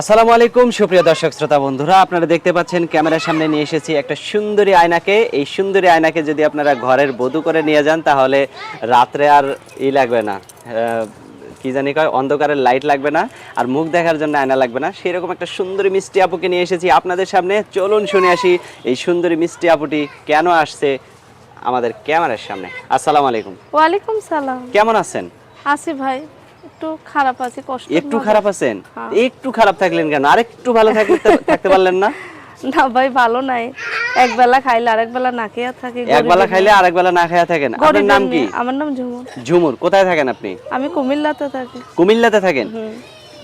আসসালামু আলাইকুম সুপ্রিয় দর্শক শ্রোতা বন্ধুরা। আপনারা দেখতে পাচ্ছেন ক্যামেরার সামনে নিয়ে এসেছি একটা সুন্দরী আয়নাকে। এই সুন্দরী আয়নাকে যদি আপনারা ঘরের বধূ করে নিয়ে যান তাহলে রাত্রে আর ই লাগবে না। কি জানি কয় অন্ধকারের লাইট লাগবে না আর মুখ দেখার জন্য আয়না লাগবে না। সেরকম একটা সুন্দরী মিষ্টি আপুকে নিয়ে এসেছি আপনাদের সামনে। চলুন শুনে আসি এই সুন্দরী মিষ্টি আপুটি কেন আসছে আমাদের ক্যামেরার সামনে। আসসালামু আলাইকুম। ওয়ালাইকুম সালাম। কেমন আছেন? আসি ভাই। একটু খারাপ আছি কষ্ট একটু খারাপ আছেন? হ্যাঁ। একটু খারাপ থাকলেন কেন? আরেকটু ভালো থাকতে থাকতে পারলেন না? না ভাই ভালো নাই। এক বেলা খাইলে আরেক বেলা না খেয়ে থাকি একবেলা খাইলে আরেক বেলা না খায়া থাকেন। আপনার নাম কি? আমার নাম ঝুমুর। ঝুমুর। কোথায় থাকেন আপনি? আমি কুমিল্লাতে থাকি। কুমিল্লাতে থাকেন?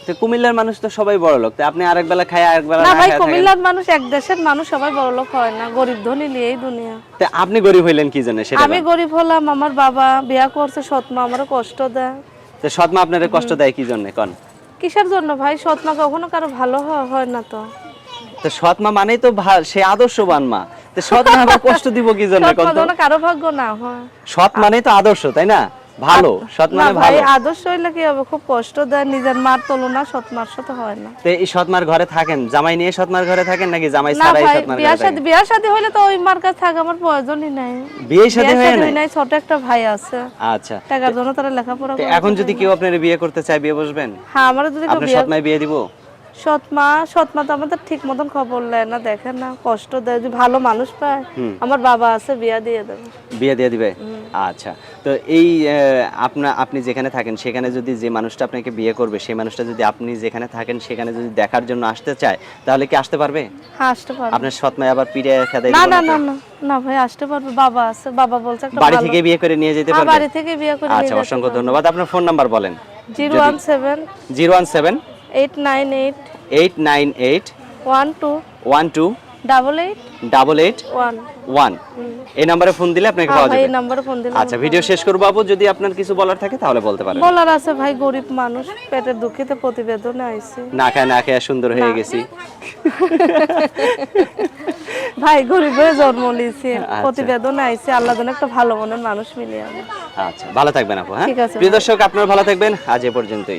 তো কুমিল্লার মানুষ তো সবাই বড় লোক। তো আপনি আরেক বেলা খায় আরেক বেলা না ভাই কুমিল্লার মানুষ এক দেশের মানুষ সবাই বড় লোক হয় না। গরিব ধনী নিয়েই দুনিয়া। তো আপনি গরিব হইলেন কি জন্য সেটা আমি গরিব হলাম আমার বাবা বিয়া করছে সৎমা আমারও কষ্ট দেয়। তো সৎমা আপনাদের কষ্ট দেয় কি জন্য? কোন। কিসের জন্য ভাই? সৎমা কখনো কারও ভালো হয় না তো। তো সৎমা মানেই তো সে আদর্শবান মা। তো সৎমা আবার কষ্ট দিব কি জন্য কারও ভাগ্য না হয়। সৎ মানে তো আদর্শ তাই না? ভালো সৎ মানে ভালো। আদর্শ হইলে কি হবে? খুব কষ্ট দেয় নিজের মার তুলনা সৎমার সাথে হয় না। তো এই সৎমার ঘরে থাকেন? জামাই নিয়ে সৎমার ঘরে থাকেন নাকি জামাই ছাড়াই বিয়ার ঘরে থাকেন? সাথে বিয়ার সাথে হইলে তো ওই মার কাছে থাকা আমার প্রয়োজনই নাই। বিয়ে বিয়ার হয় না নাই? ছোট একটা ভাই আছে। আচ্ছা। টাকার জন্য তারা লেখাপড়া করে এখন যদি কেউ আপনার বিয়ে করতে চায় বিয়ে বসবেন? হ্যাঁ আমার যদি কেউ বিয়ে সৎমায় বিয়ে দিব? সৎমা সৎমা তো আমাদের ঠিক মতন খবর নেয় না দেখে না কষ্ট দেয় যদি ভালো মানুষ পায় আমার বাবা আছে বিয়া দিয়ে দেবে। বিয়ে দিয়ে দিবে? আচ্ছা তো এই আপনার আপনি যেখানে থাকেন সেখানে যদি যে মানুষটা আপনাকে বিয়ে করবে সেই মানুষটা যদি আপনি যেখানে থাকেন সেখানে যদি দেখার জন্য আসতে চায় তাহলে কি আসতে পারবে? হ্যাঁ আসতে পারবে। আপনার সৎমায় আবার পিড়ে খেদাই না না না না না ভাই আসতে পারবে বাবা আছে বাবা বলছে একটা বাড়ি থেকে বিয়ে করে নিয়ে যেতে হ্যাঁ, পারবে? বাড়ি থেকে বিয়ে করে আচ্ছা অসংখ্য ধন্যবাদ। আপনার ফোন নাম্বার বলেন zero one seven zero one seven eight nine eight one two one two double eight double eight one one এই নাম্বারে ফোন দিলে আপনাকে হ্যাঁ পাওয়া যাবে। এই নাম্বারে ফোন দিলে আচ্ছা ভিডিও শেষ করব আপু যদি আপনার কিছু বলার থাকে তাহলে বলতে পারেন। বলার আছে ভাই গরিব মানুষ পেটের দুঃখিতে প্রতিবেদনে আইছি। না খায় না খেয়ে সুন্দর হয়ে গেছি। ভাই গরিব হয়ে জন্ম নিয়েছি আচ্ছা। প্রতিবেদনে আইছি আল্লাহ যেন একটা ভালো মনের মানুষ মিলিয়ে আমি আচ্ছা ভালো থাকবেন আপু হ্যাঁ? প্রিয় দর্শক আপনারা ভালো থাকবেন। আজ এ পর্যন্তই।